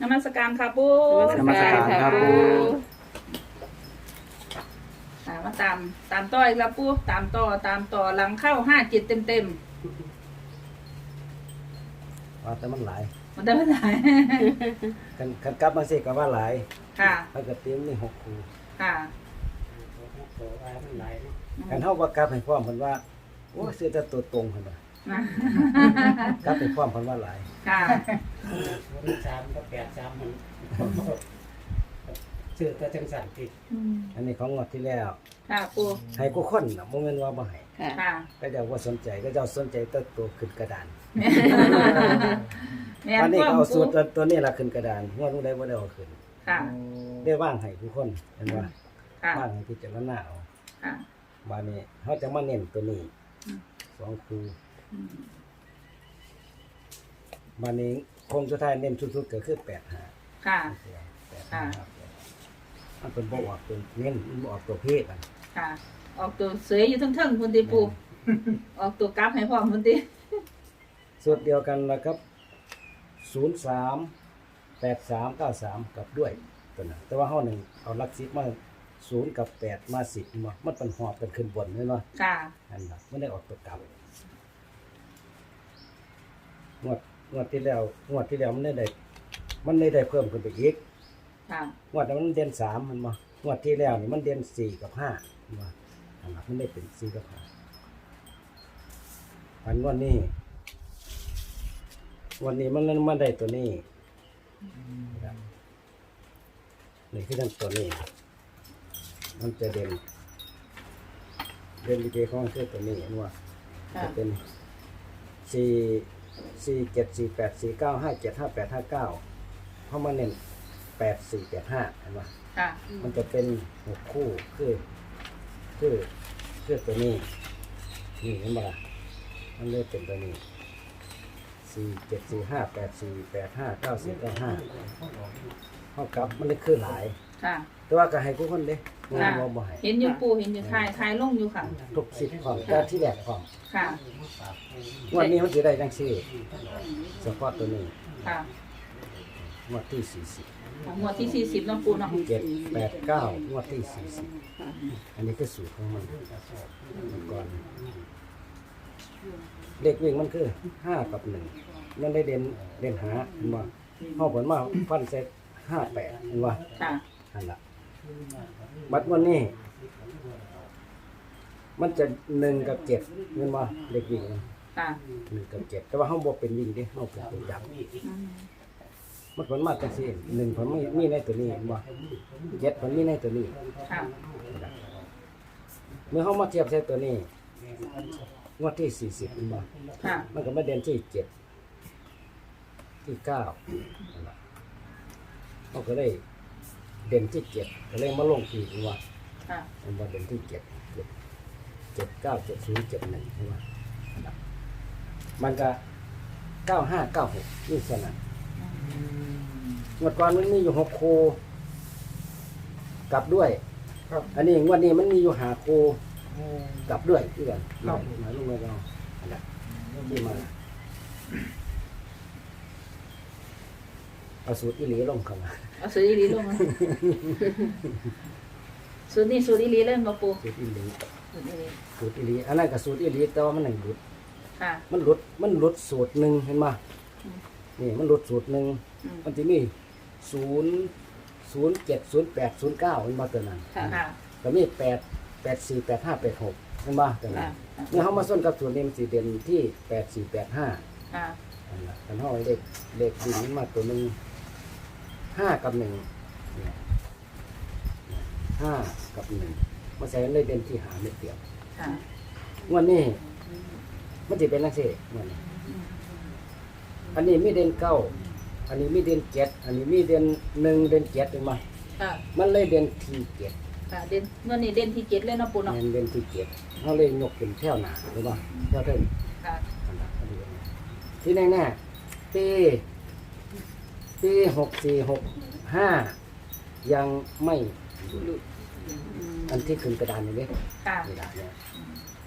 นมัสการค่ะปูนมัสการครับปู่ค่ะมาตามตามต่ออีกแล้วปูตามต่อตามต่อหลังเข้าห้าจิตเต็มเต็มว่าแต่มันหลายๆมันได้ไม่ได้กันกันกลับมาสิก็ว่าหลายค่ะ ถ้าเกิดเตรียมนี่หกคูค่ะ กันเท่าว่ากลับให้พร้อมเพิ่นว่าโอ้ซื้อแต่ตัวตรงเพิ่นว่า นะกลับให้พร้อมเพิ่นว่าหลายค่ะวันสามก็แปดสามมันชื่อแต่จังสันติดอันนี้ของงวดที่แล้ว ค่ะปูให้กูคนน่ะบ่แม่นว่าบ่ให้ค่ะค่ะก็เจ้าว่าสนใจก็เจ้าสนใจแต่ตัวขึ้นกระดานแม่วันนี้พ่ก็อเอาปูสูตรตัวตัวนี้ล่ะขึ้นกระดานงวดนู้นได้บ่ได้เอาขึ้นค่ะได้ว่างให้ทุกคนเห็นว่าค่ะว่างให้พิจารณาเอาค่ะบาดนี้เฮาจะมาเน้นตัวนี้อืมสองคูบาดนี้คงสุดท้ายเน้นสุดๆก็คือ8 5ค่ะค่ะมันเป็นบออกตัวเน้นมันบ่ออกตัวเพศมันค่ะ ออกตัวเสยอยู่ทั้งเทิงคุณติปู ออกตัวกราฟให้พ่อคุณติสูตรเดียวกันนะครับศูนย์สามแปดสามเก้าสามกับด้วยตัวนั้นแต่ว่าห้อหนึ่งเอาหลักสิบมาศูนย์กับแปดมาสิบมามันเป็นหอบกันขึ้นบนเลยเนาะค่ะ นั่นแหละไม่ได้ออกตัวกลับ งวดงวดที่แล้วงวดที่แล้วมันได้ได้มันได้ได้เพิ่มขึ้นไปอีกค่ะ งวดนั้นมันเด่นสามมันมางวดที่แล้วนี่มันเด่นสี่กับห้ามาอันนั้นมันได้เป็นสี่กับห้าอันงวดนี้งวันนี้มันเล่นมาได้ตัวนี้นะครับนี่คือนั่นตัวนี้ มันจะเด่นเด่นดีเจของมันคือตัวนี้เห็นว่าค่ะจะเป็นสี่ สี่เจ็ดสี่แปดสี่เก้าห้าเจ็ดห้าแปดห้าเก้าเพราะมันเน้นแปดสี่แปดห้าเห็นไหมค่ะมันจะเป็นหกคู่คือคือคือตัวนี้นี่เห็นไหมล่ะมันเลยเป็นตัวนี้สี่เจ็ดสี่ห้าแปดสี่แปดห้าเก้าสี่เก้าห้าเท่ากับมันเลยคือหลาย ค่ะ แต่ว่าก็ให้ทุกคนเด้ไม่ค่ะว่าบ่ให้เห็นอยู่ปูเห็นอยู่ทายทายลงอยู่ค่ะ ทุกสิทธิ์ความแต่ที่แรกความค่ะ งวันนี้มันจะได้จังซี่เฉพาะตัวนี้ค่ะงวดที่สี่สิบของหมวดที่สี่สิบน้องปูเนาะเจ็ดแปดเก้างวดที่สี่สิบอันนี้คือสูตรของมันเมื่อก่อนเลขวิ่งมันคือห้ากับหนึ่งมันได้เด่นเด่นหาเห็นว่าห้องผลมาฟันเซตห้าแปดเห็นว่าค่ะอันละบัดวันนี้ มันจะหนึ่งกับเจ็ดเห็นว่าเลขวิ่งมันค่ะ หนึ่งกับเจ็ดแต่ว่าห้องบวเป็นวิ่งเดิห้องเป็นตัวยักษ์อืมมันผลมาจังซี่หนึ่งผลมีมีในตัวนี้เห็นบ่เจ็ดผลมีในตัวนี้ค่ะ เมื่อเขามาเทียบใช้ตัวนี้ งวดที่สี่สิบมาค่ะ มันก็มาเด่นที่เจ็ดที่เก้านั่นล่ะเขาก็เลย เด่นที่เจ็ดก็เลยมาลงที่ว่าค่ะมันมาเด่นที่เจ็ดเจ็ดเจ็ดเก้าเจ็ดศูนย์เจ็ดหนึ่งใช่ไหมนั่นล่ะมันก็เก้าห้าเก้าหกนี่ขนาดงวดก่อนมันมีอยู่หกโค กลับด้วย ครับอันนี้งวดนี้มันมีอยู่หาโค กลับด้วยเพื่อนหน่อยหน่อยลูกไม่เราอันนั้นที่มา เอาสูตรอิหลีลงเข้ามาเอาสูตรอีหลีลงมาสูตรนี้สูตรอีหลีเล่นมาปูสูตรอิหลีสูตรอีหลีสูตรอิหลีอันนั้นก็สูตรอิหลีแต่ว่ามันหนึ่งหลุดค่ะ มันหลุดมันหลุดสูตรหนึ่งเห็นไหมอืมนี่มันหลุดสูตรหนึ่งอืมมันจะมีศูนย์ศูนย์เจ็ดศูนย์แปดศูนย์เก้ามันมาตัวนั้นค่ะค่ะก็มีแปดแปดสี่แปดห้าแปดหกมันมาตัวนั้ค่ะนเมื่อเขามาส้นกับสูตรนี้มันสีเด่นที่แปดสี่แปดห้าค่ะอันนั้นกันห้อยเลขเลขดินมันมาตัวหนึ่ง ห้ากับหนึ่งเนี่ยห้ากับหนึ่งมาใส่กันเลยเด่นที่หาเม็ดเดียวค่ะงวันนี้มันจะเป็นนักเสกงวันนี้อันนี้มีเด่นเก้าอันนี้มีเด่นเจ็ดอันนี้มีเด่นหนึ่งเด่นเจ็ดเห็นไหมค่ะมันเลยเด่นที่เจ็ดค่ะเด่นเมื่อนี้เด่นที่เจ็ดเลยเนาะปูเนาะเด่นเด่นที่เจ็ดเขาเลยยกเป็นแถวหนาเห็นไหมแถวเท่นค่ะอันนั้นอันนี้ที่แน่ๆปี ปีหกสี่หกห้ายังไม่หลุดอันที่ขึ้นกระดานอย่างนี้ค่ะกระดานเนี่ย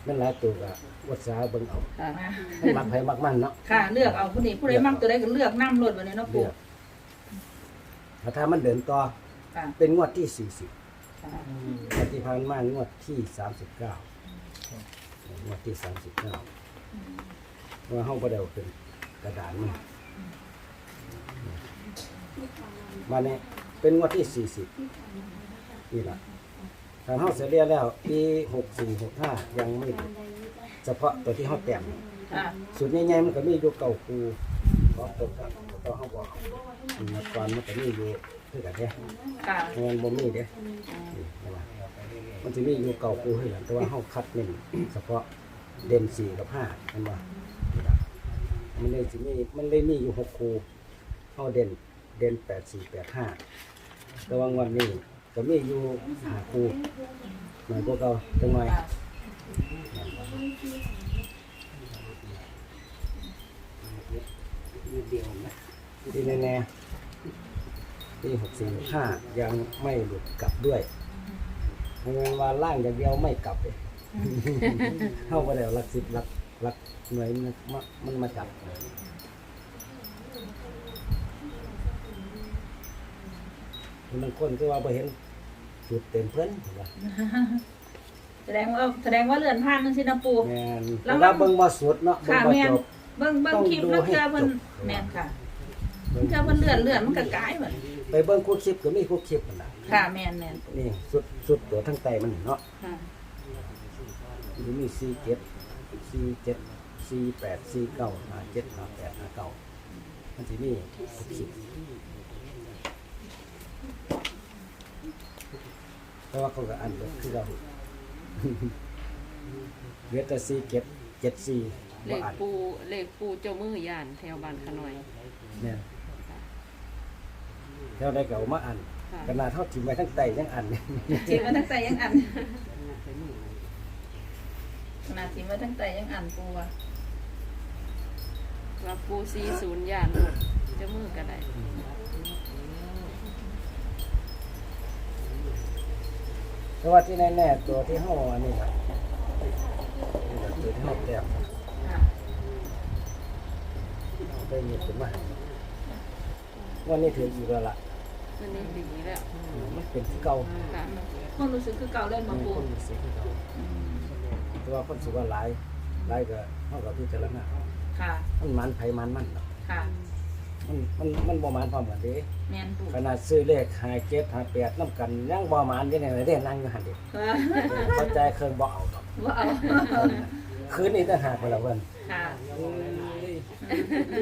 มันหลายตัวก็วัดสาเบิ่งเอาค่ะมามันมักไผมักมันเนาะค่ะ เลือกเอาผู้นี้ผู้ใดมั่งตัวใดก็เลือกน้ำรวดวันนี้เนาะปูเลือกถ้าถ้ามันเดินต่อค่ะเป็นงวดที่สี่สิบค่ะงวดที่ผ่านมางวดที่สามสิบเก้างวดที่สามสิบเก้าว่าห้องประเดวเป็นกระดานนี่ มาเนี่ยเป็นงวดที่สี่สิบนี่แหละทางห้องเสียเรียแล้วปีหกสี่หกห้ายังไม่หมดเฉพาะตัวที่ห้องแต่งค่ะสุดใหญ่ๆมันก็มีอยู่เก่าคูเพราะตัวกับตัวห้องบอกเมื่อก่อนมันก็มีอยู่คือกันเด้ค่ะเงินบ่มีเด้นี่เห็นไหมมันจะมีอยู่เก่าคูคือกันแต่ว่าห้องคัดเน้นเฉพาะเด่นสี่กับห้าเห็นบ่มันเลยสิมีมันเลยมีอยู่หกคูห้องเด่น เด่นแปดสี่แปดห้าแต่ว่างวันนี้ก็มีอยู่ห้าคูหน่อยพวกเราจังหน่อยค่ะเดียวนะที่แน่ๆที่หกสี่ห้ายังไม่หลุดกลับด้วยเพราะงั้นว่าล่างอย่างเดียวไม่กลับเลยเข้าไปแล้วลักสิบลักลักหน่วยมันมามันมาจับ บางคนก็ว่าไปเห็นจุดเต็มเพิ่นเห็นปะแสดงว่าแสดงว่าเลื่อนผ่านนั่นสินะปูแม่นแล้แต่วมันว่าเบิ่งบ่สุดเนาะเบิ่งค่ะบ่แม่นจบ เบิ่งเบิ่งต้องคลิปดูแล้วให้เจอเพิ่นจบแม่นค่ะเจอเพิ่นเลื่อนเลื่อนมันก็กลายเหมือนไปเบิ่งคู่คลิปก็มีคู่คลิปนั่นน่ะค่ะแม่นแม่นนี่สุดสุดตัวทั้งไตมันเนาะค่ะมันมีสี่เจ็ดสี่เจ็ดสี่แปดสี่เก้าห้า เจ็ดห้าแปดห้าเก้ามันจะมีทุกคลิปแต่ว่าเขาก็อันเดียวคือเราเหลือแต่สี่เจ็ดเจ็ดสี่เลบ่ขอันปูเลขปูเจ้ามือยานแถวบ้านขน่อยเนี่ยเท่าใดก็เอามาอันค่ะขนาดเท่าถิ่มไว้ทั้งไตยังอันทีมาทั้งใจยังอันขนาดทีมาทั้งใจยังอันปูอะว่าปูซีศูนย์ยานหมดเจ้ามือก็ได้ แต่ว่าที่แน่ๆตัวที่ห้ออันนี้ครับนี่แหละตัวที่ห้อแต้มค่ะได้ยินขึ้นมาวันนี้ถืออยู่แล้วล่ะวันนี้ดีแล้วมันเป็นที่เก่าค่ะคนรู้สึกคือเก่าเล่นมาปูคนมีสิทธิ์ที่เก่าแต่ว่าคนสุว่าหลายหลายก็เท่ากับที่เจรณาค่ะมันมันไผมันมันเนาะค่ะ มันมันมันบ่มันพร้อมกันเด้แม่นปูขนาดซื้อเลขหาเก็บหาแปดน้ำกันยังบ่มันอยู่ในเด้นั่งอยู่หั่นเด้ค่ะเข้าใจเครื่องบ่เอาดอกว่าเอาคืนนี้ต่างหากไปแล้วเพิ่นค่ะ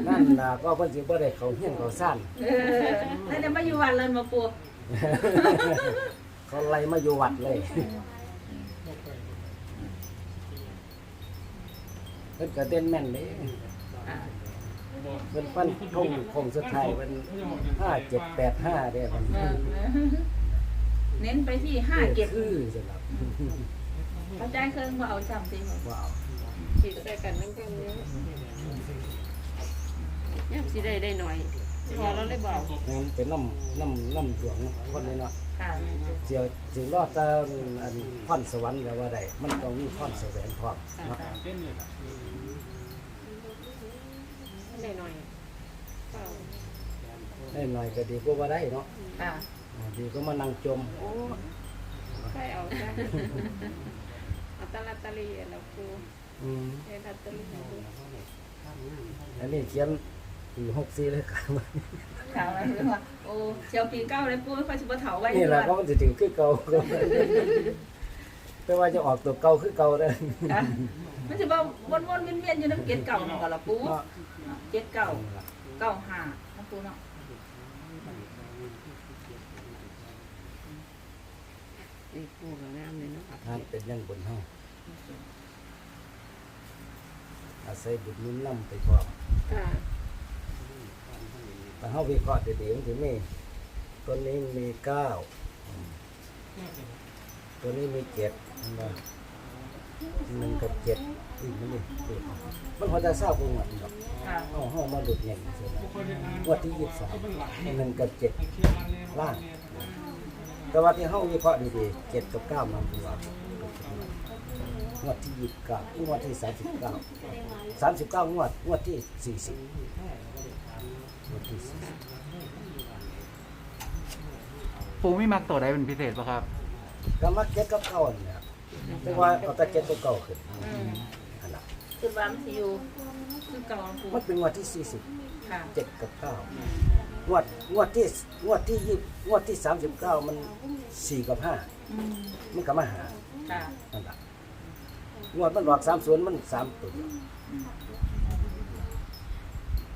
นั่นน่ะก็เพิ่นสิบ่ได้เข้าเฮียนเข้าซ่านเออแล้วเดี๋ยวมาอยู่วันเลยมาปูเขาไล่มาอยู่วัดเลยเพิ่นก็เด่นแม่นเด้ค่ะ เพิ่นฟันทงคงสุดท้ายเพิ่นห้าเจ็ดแปดห้าเด้เพิ่นเออเน้นไปที่ห้าเก็บคือสำหรับเข้าใจเครื่องว่าเอาจำสิว้าวขีดใส่กันนั่นก็นี้ย่ำสิได้ได้หน่อยพอเราเลยบอกงั้นเป็นน้ำน้ำน้ำดวงคนนี้เนาะค่ะเสียวสิรอดแต่อันพรสวรรค์ก็ว่าได้มันต้องมีพรแสวงพร้อมเนาะ ได้หน่อยเปล่าได้หน่อยก็ดีกว่าบ่ได้เนาะค่ะอ่าดีก็มานั่งจมโอ้ใช่เอาจ้ะเอาตะลัตเตอรี่แล้วปูอืมเอลัตเตอรี่ให้ดูอันนี้เขียนปีหกสี่เลยครับค่ะมาถึงว่าโอ้เชียวปีเก้าเลยปูค่อยชิบะเถาไว้นี่แหละด้ก็วยมันจะถึงคือเก่าแต่ว่าจะออกตัวเก่าคือเก่าเด้อค่ะมันจะว่าวนวนๆเวียนเวียนๆอยู่น้ำเกล็ดเก่านั่นก็ละปู เนาะ เกล็ดเก่าเก่าห้านะปูเนาะนี่ปูกับงามเลยเนาะทานเป็นยังบนห้องอาศัยบุญนุ่นน้ำไปพร้อมค่ะแต่เฮาวิเคราะห์ดีๆมันสิมีตัวนี้มีเก้าตัวนี้มีเจ็ดเห็นบ่ หนึ่งกับเจ็ดนี่มันนี่เจ็ดมันพอจะทราบวงหมดหรอกค่ะเฮาเฮามาหลุดเงี้ยงวดที่ยี่สิบสามหนึ่งกับเจ็ดล่างแต่ว่าที่เฮาวิเคราะห์ดีๆเจ็ดกับเก้านำตัวงวดที่ยี่สิบเก้างวดที่สามสิบเก้าสามสิบเก้างวดงวดที่สี่สิบงวดที่สี่สิบปูไม่มักตัวใดเป็นพิเศษป่ะครับก็มาเก็ตกับเก่าเนี่ย แต่ว่าเอาแต่เก็ตตัวเก่าขึ้นอืมอันนั้นคือว่ามันสิอยู่คือเก่าปูมันเป็นงวดที่ค่ะ47กับ9งวดงวดที่งวดที่ยี่งวดที่39มัน4กับอืม5มันก็มาหาค่ะนั่นล่ะงวดมันบอก30มัน3ตัวเดียว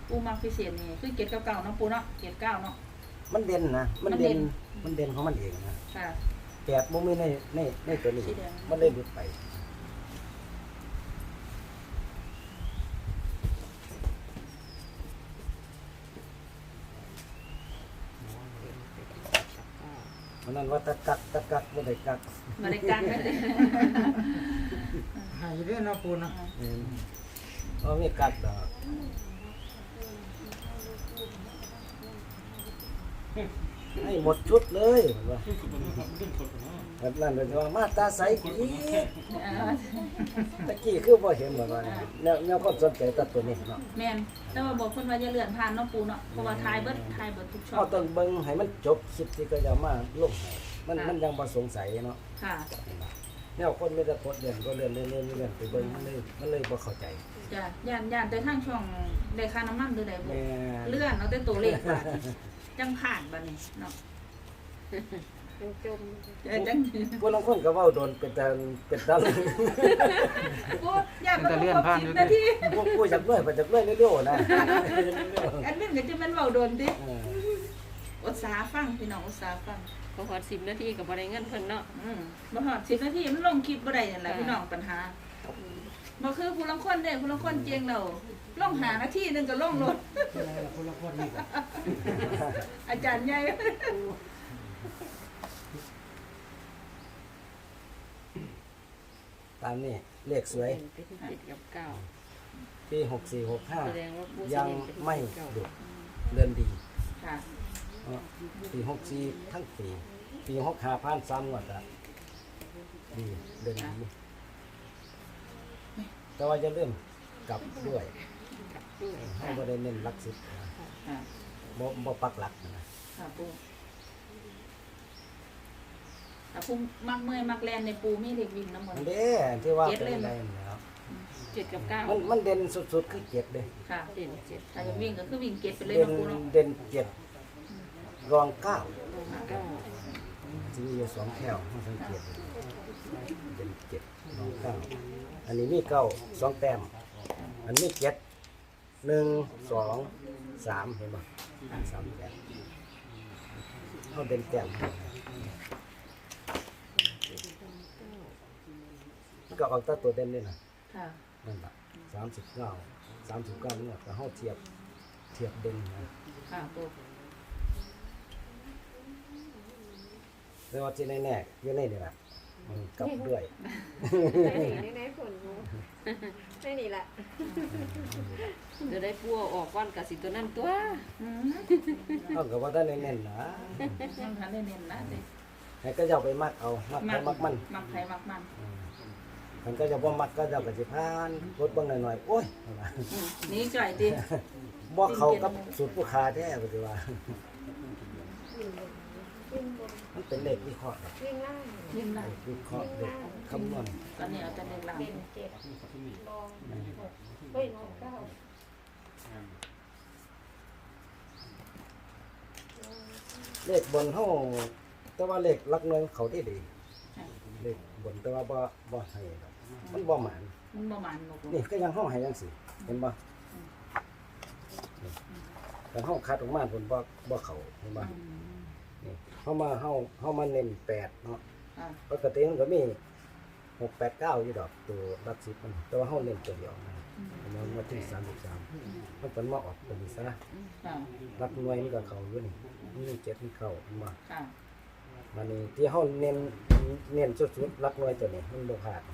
ปูมักพิเศษนี่คือเกตเก่าๆเนาะปูเนาะเกตเก้าเนาะ มันเด่นนะมันมันเด่เด่นนมันเด่นของมันเองนะ ค่ะ แปดบ่มีในในในตัวนี้ สีแดง มันเลยหลุดไป มันนั่นว่าตะกักตะกักบ่ได้กักมาในการไม่ได้หายเรื่องนะปูนะเออบ่มีกักดอก ให้หมดชุดเลยมันว่าแบบนั้นเลยว่ามาตาใสอีกอ่าตะกี้คือบ่เห็นแบบว่าแนวแนวคนสนใจแตัตัวนี้เนาะแม่นแต่ว่าบอกเพิ่นว่าอย่าเลื่อนผ่านเนาะปูเนาะเพราะว่าทายเบิดทายเบิดทุกช่อเอางต้องเบิ่งให้มันจบคลิปที่ก็จะมาลงให้มันค่ะมันยังบ่สงสัยเนาะค่ะแนวคนมีแต่กดเรียนก็เรียนเรียนเรียนเรียนไปเบิ่งมันเลยมันเลยบ่เข้าใจจ้ะย่านย่านแต่ทางช่องได้ค่าน้ำมันหรือใดบ่แม่เลื่อนเอาแต่ตัวเลขบาด จังผ่านบัดนี้เนาะเป็นจมเออจังผู้ลางคนก็เว้าโดนเป็นตาเป็นตาปูย่านมันจะเลื่อนผ่านอยู่นาทีพวกผู้จักด้วยไปจักด้วยเร็วๆนะอันนี้ก็จะมันเว้าโดนติเอออุตสาห์ฟังพี่น้องอุตสาห์ฟังพอหอดสิบนาทีกับบริเงินเพิ่นเนาะ อืมบ่ฮอด10นาทีมันลงคลิปบ่ได้นั่นแหละพี่น้องปัญหาบ่คือผู้ลางคนเด้ผู้ลางคนเจียงเรา ลงหานาทีหนึงก็ลงรถคนละคนนี่ก็อาจารย์ใหญ่ตามนี้เลขสวยเป็นเจ็ดกับเก้าปี64แสดงว่าปู65ยังเสน่ห์เป็นไม่เก้าหลุดเดินดีค่ะเนาะปี64ทั้งปีปี65ผ่าน3งวดอะดีเดินดีแต่ว่าจะเริ่าลืมกลับด้วยด้วย ให้บ่ได้เน้นหลักสิบนะค่ะบ่บ่ปักหลักนะค่ะปูถ้าปูมักเมื่อยมักแลนในปูมีเด็กวิ่งน้ำมันอันเด้ที่ว่าเจ็ดเป็นเล่มอะไรนะครับเจ็ดกับเก้ามันมันเด่นสุดๆคือเจ็ดเด้ค่ะเด่นเจ็ดถ้าจะวิ่งก็คือวิ่งเก็ตไปเลยเด่นเนาะปูเนาะเด่นเจ็ดรองเก้าเก้าจะมีอยู่สองแถวให้สังเกตดูเด่นเจ็ดรองเก้าอันนี้มีเก้าสองแต้มอันนี้เจ็ด หนึ่งสองสามเห็นป่ะสามแต้มเขาเด่นแต้มให้มันก็ออกแตัตัวเด่นนี่นะค่ะนั่นแหละสามสิบเก้าสามสิบเก้าเนี่ยแต่เขาเทียบเทียบเด่นนะค่ะปูแต่ว่าที่แน่ๆอยู่ในนี่แหละ มันกลับด้วยได้หนีได้ไหนผลรู้ได้หนีละเดี๋ยวได้ปูเอาออกก้อนกับสิตัวนั่นตัวอืมเอากับว่าได้แน่นๆนะยังทันได้เน้นนะเด็กให้ก็จะเอาไปมักเอา มักไปมักมันมักไผมักมันอืมมันก็จะบ่มักก็จะกระสิพานรถเบางหน่อยๆโอ้ยอืมหนี่จ่อยดิบ่เข้ากับสูตรผู้ค้าแท้ปฏิว่า มันเป็นเลขวิเคราะห์ครับวิ่งล่างยิ่งนะวิเคราะห์เลขคำนวณตอนนี้เอาแต่เด็กหลังเป็นเจ็ดลองเฮ้ยลองเก้าเลขบนเฮาแต่ว่าเลขหลักหน่วยเขาได้ดีเลขบนแต่ว่าบ่บ่ให้ดอกมันบ่หมานมันประมาณหกนี่ก็ยังห้องให้ยังสิเห็นบ่แต่ห้องคัดออกมาผลบ่บ่เขาเห็นบ่นี่ เฮามาเฮาเฮามาเน้นแปดเนาะค่ะปกติมันก็มีหกแปดเก้าอยู่ดอกตัวรักสิบมันแต่ว่าเฮาเน้นตัวเดียวนะมันมาที่สามสิบสามมันเป็นมาออกตัวนี้ซะค่ะรักหน่วยมันก็เข้าอยู่นี่นี่เจ็ดมันเข้ามันมาค่ะมันนี่ที่เฮาเน้นเน้นสุดๆรักหน่วยตัวนี้มันบ่พลาด อื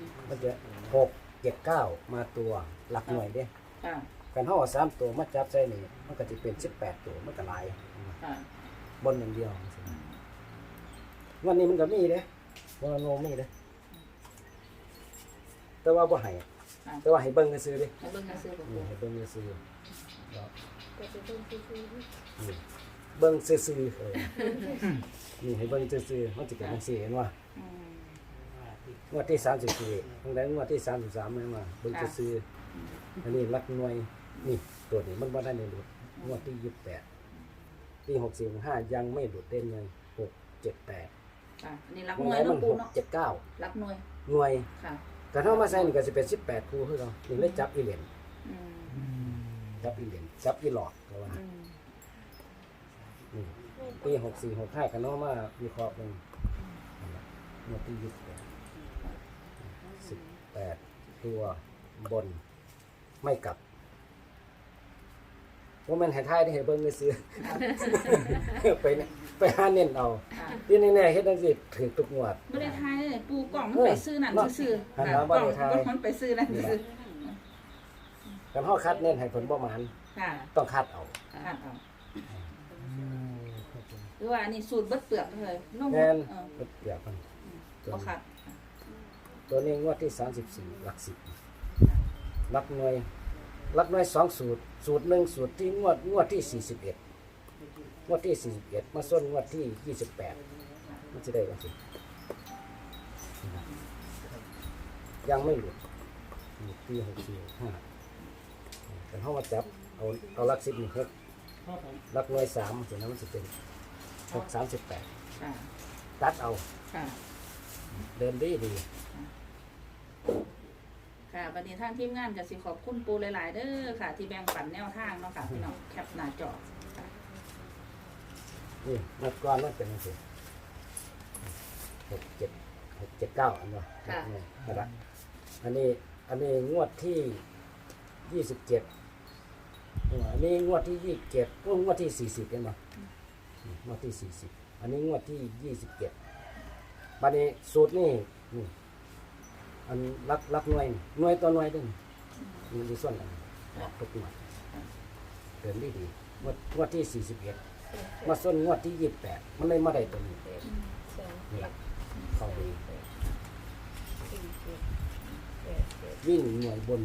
มมันจะหกเจ็ดเก้ามาตัวหลักหน่วยเด้ค่ะการห่อาสามตัวมาจับใส่นี่มันก็จะเป็นสิบแปดตัวมันก็หลาย ค่ะ บนอย่างเดียววันนี้มันก็มีเด้วันโนมีเด้แต่ว่าบ่ให้ค่ะแต่ว่าให้เบิ่งซื่อๆเด้ให้เบิ่งหนังสือบ่อืปูมให้เบิ่งซื่อๆแล้วก็จะเป็นซื้ออืมเบิ่งซื่อๆเออนี่ให้เบิ่งซื่อๆมันสิเป็นจังซี่เห็นว่าอืมงวดที่34ตรงใดงวดที่33แม่นว่าเบิ่งซื่อๆอันนี้หลักหน่วยนี่ตัวนี้มันบ่ได้ในหลุดงวดที่28ปี 64 65ยังไม่หลุดเด่นเลย6 7 8ค่ะอันนี้รักตรหงน่ไหวนยมัเนาะนปู6เนาะ7 9รักหน่วย หน่วยค่ะแต่ถ้ามาใส่นี่ก็สิเป็น18คู่คือเก่านี่เลยจับอีเหรียญอืมจับอีเหรียญจับอีหลอดก็ว่าอืมนี่ปีหกสี่หกห้ากันเนาะมาวิเคราะห์เป็นงวดที่ยี่สิบแปดสิบแปดตัวบนไม่กลับ ว่ามันใหายท้ายได้เห็นเบิ้งเลยซื้อไปเนี่ยไปหาเน้นเอาค่ะที่แน่ๆเฮ็ดจังซี่ถือทุกงวดบ่ได้ทายเลยปูกล่องมันไปซื้อนั่นซื้อๆหันค่ะหากบ่ล่องได้ทายมันไปซื้อนั่นซื้อกันเฮาคัดเน้นให้ผลบ่หมานค่ะต้องคัดเอาคาดเอาหรือว่าอันนี้สูตรเบิดเปลือกเลยลงแม่นเออเบิดเปรียบมันตัวบ่นี้ขาดตัวนี้งวดที่ 34หลักสิบหลักหน่วยห ลักหน่วยสองสูตร สูตรหนึ่งสูตรที่งวดงวดที่41งวดที่41มาส้นงวดที่28มันจะได้กันสิยังไม่หลุดนี่ปี64 5แต่เขามาจับเอาเอาหลักสิบนี่ครับหลักหน่วยสามส่วนนั้นมันจะเป็นหกสามสิบแปดค่ะตัดเอาค่ะเดินดีดี ค่ะวันนี้ทางทีมงานก็สิขอบคุณปูหลายๆเด้อค่ะ ที่แบ่งปันแนวทางเนาะค่ะพี่น้องแคปหน้าจอค่ะนี่นัดก่อนมันเป็นยังไงหกเจ็ดหกเจ็ดเก้าอันวะนี่นะครับอันนี้อันนี้งวดที่ยี่สิบเจ็ดอันนี้งวดที่ยี่สิบเจ็ดงวดที่สี่สิบเห็นไหมงวดที่สี่สิบอันนี้งวดที่ยี่สิบเจ็ดบัดนี้สูตรนี่นี่ อันรักรักหน่วยนี่หน่วยตัวหน่วยเด้วยมันมีส่วนกันออกทุกหน่วยเดินดีดีงวดงวดที่สี่สิบเอ็ดมาส้นงวดที่ยี่สิบแปดมันเลยมาได้ตัวนี้นี่เข้าดีวิ่งหน่วยบน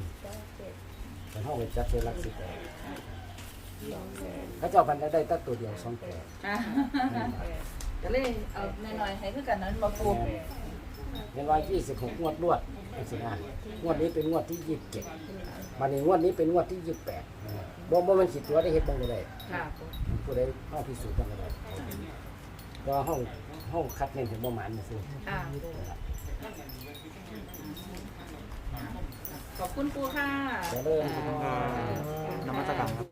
แต่ห้องไปจัดเป็นหลักสิบเขาเจ้าพันได้ได้ตั้งตัวเดียวสองแผลค่ะก็เลยเอาหน่อยๆให้คือกันนั้นมาปู เห็นว่ายี่สิบหกงวดรวดนี่สินะงวดนี้เป็นงวดที่ยี่สิบเจ็ดมาในงวดนี้เป็นงวดที่ยี่สิบแปดบ่บ่มันสิตัวได้เฮ็ดบ้างก็ได้ค่ะผู้ใดห้องพิสูจน์บ้างก็ได้ก็ห้องห้องคัดเน้นถึงบ่หมานซื่อค่ะขอบคุณปูค่ะจะเริ่มนมัสการครับ